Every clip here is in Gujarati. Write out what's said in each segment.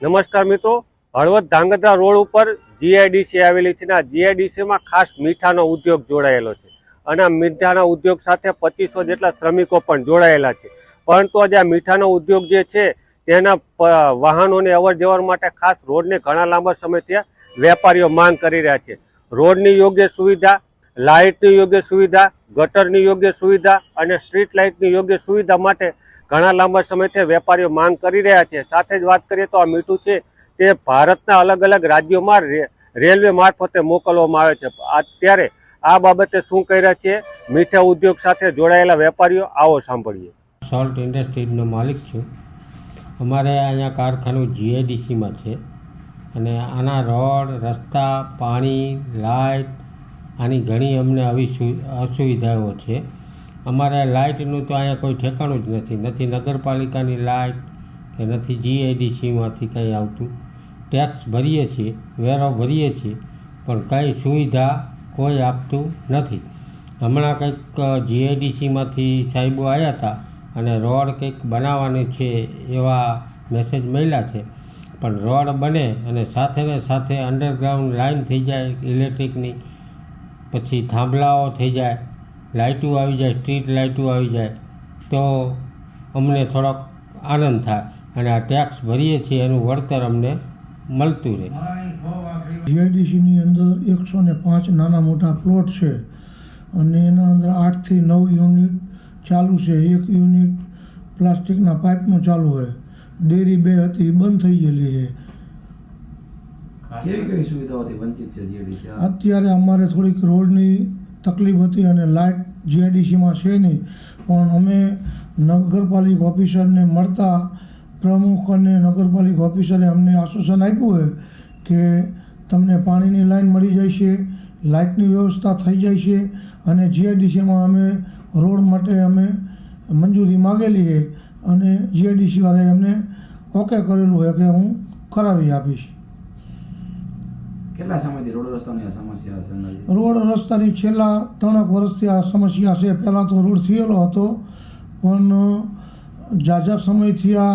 નમસ્કાર મિત્રો, હળવદ ધાંગધ્રા રોડ ઉપર જીઆઈડીસી આવેલી છે આ જીઆઈડીસીમાં ખાસ મીઠાનો ઉદ્યોગ જોડાયેલો છે અને આ મીઠાના ઉદ્યોગ સાથે પચીસો જેટલા શ્રમિકો પણ જોડાયેલા છે. પરંતુ આજે આ મીઠાનો ઉદ્યોગ જે છે, તેના વાહનોને અવર માટે ખાસ રોડને ઘણા લાંબા સમયથી વેપારીઓ માંગ કરી રહ્યા છે. રોડની યોગ્ય સુવિધા લાઇટની યોગ્ય સુવિધા, ગટરની યોગ્ય સુવિધા અને સ્ટ્રીટ લાઇટની યોગ્ય સુવિધા માટે ઘણા લાંબા સમયથી વેપારીઓ માંગ કરી રહ્યા છે. સાથે જ વાત કરીએ તો આ મીઠું છે તે ભારતના અલગ અલગ રાજ્યોમાં રેલવે મારફતે મોકલવામાં આવે છે. અત્યારે આ બાબતે શું કહી રહ્યા છે? મીઠા ઉદ્યોગ સાથે જોડાયેલા વેપારીઓ, આવો સાંભળીએ. સોલ્ટ ઇન્ડસ્ટ્રીઝનો માલિક છું. અમારે અહીંયા કારખાનું જીઆઈડીસીમાં છે અને આના રોડ, રસ્તા, પાણી, લાઇટ આની ઘણી અમને આવી અસુવિધાઓ છે. અમારે લાઇટનું તો અહીંયા કોઈ ઠેકાણું જ નથી. નથી નગરપાલિકાની લાઇટ કે નથી જીઆઈડીસીમાંથી કંઈ આવતું. ટેક્સ ભરીએ છીએ વેરો ભરીએ છીએ, પણ કંઈ સુવિધા કોઈ આપતું નથી. હમણાં કંઈક જીઆઈડીસીમાંથી સાહેબો આવ્યા હતા અને રોડ કંઈક બનાવવાની છે એવા મેસેજ મળ્યા છે. પણ રોડ બને અને સાથે ને સાથે અંડરગ્રાઉન્ડ લાઇન થઈ જાય ઇલેક્ટ્રિકની. પછી થાંભલાઓ થઈ જાય લાઇટો આવી જાય, સ્ટ્રીટ લાઇટો આવી જાય, તો અમને થોડોક આનંદ થાય અને આ ટેક્સ ભરીએ છીએ, એનું વળતર અમને મળતું રહે. જીઆઈડીસીની અંદર એકસો ને પાંચ નાના મોટા પ્લોટ છે અને એના અંદર આઠથી નવ યુનિટ ચાલુ છે. એક યુનિટ પ્લાસ્ટિકના પાઇપનું ચાલુ હોય. ડેરી બે હતી બંધ થઈ ગયેલી છે. કેવી સુવિધાઓથી વંચિત છે અત્યારે અમારે થોડીક રોડની તકલીફ હતી અને લાઇટ જીઆઈડીસીમાં છે નહીં, પણ અમે નગરપાલિકા ઓફિસરને મળતા પ્રમુખ અને નગરપાલિકા ઓફિસરે અમને આશ્વાસન આપ્યું છે કે તમને પાણીની લાઈન મળી જાય છે, લાઇટની વ્યવસ્થા થઈ જાય છે અને જીઆઈડીસીમાં અમે રોડ માટે અમે મંજૂરી માગેલી છે અને જીઆઈડીસી વાળાએ અમને ઓકે કરેલું છે કે હું કરાવી આપીશ. કેટલા સમયથી રોડ રસ્તાની આ સમસ્યા છે રોડ રસ્તાની છેલ્લા ત્રણેક વર્ષથી આ સમસ્યા છે. પહેલાં તો રોડ થયેલો હતો પણ ઝાઝા સમયથી આ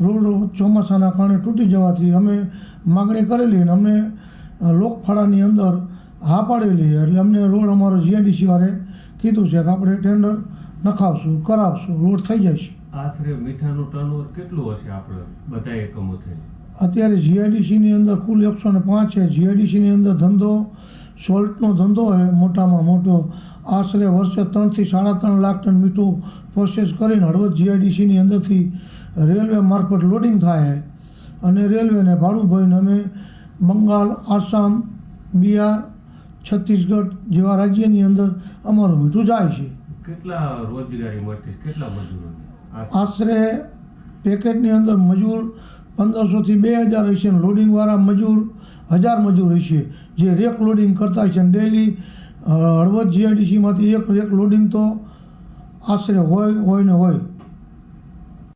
રોડ ચોમાસાના કારણે તૂટી જવાથી અમે માગણી કરેલી અને અમને લોકફાળાની અંદર હા પાડેલી. એટલે અમને રોડ અમારો જીઆઈડીસી વારે કીધું છે કે આપણે ટેન્ડર નખાવશું કરાવશું રોડ થઈ જશે આશરે મીઠાનું ટર્નઓવર કેટલું હશે આપણે બધા એકમો થઈ અત્યારે જીઆઈડીસીની અંદર કુલ એકસો ને પાંચ છે. જીઆઈડીસીની અંદર ધંધો સોલ્ટનો ધંધો છે મોટામાં મોટો. આશરે વર્ષે ત્રણથી સાડા ત્રણ લાખ ટન મીઠું પ્રોસેસ કરીને હળવદ જીઆઈડીસીની અંદરથી રેલવે મારફત લોડિંગ થાય છે અને રેલવેને ભાડું ભરીને અમે બંગાળ આસામ બિહાર છત્તીસગઢ જેવા રાજ્યની અંદર અમારું મીઠું જાય છે. કેટલા રોજગારી મળતી કેટલા મજૂરોને? આશરે પેકેટની અંદર મજૂર પંદરસોથી બે હજાર હશે લોડિંગવાળા મજૂર, હજાર મજૂર હશે. જે રેક લોડિંગ કરતા છે ડેલી હળવદ જીઆઈડીસીમાંથી એક રેક લોડિંગ તો આશરે હોય હોય ને હોય.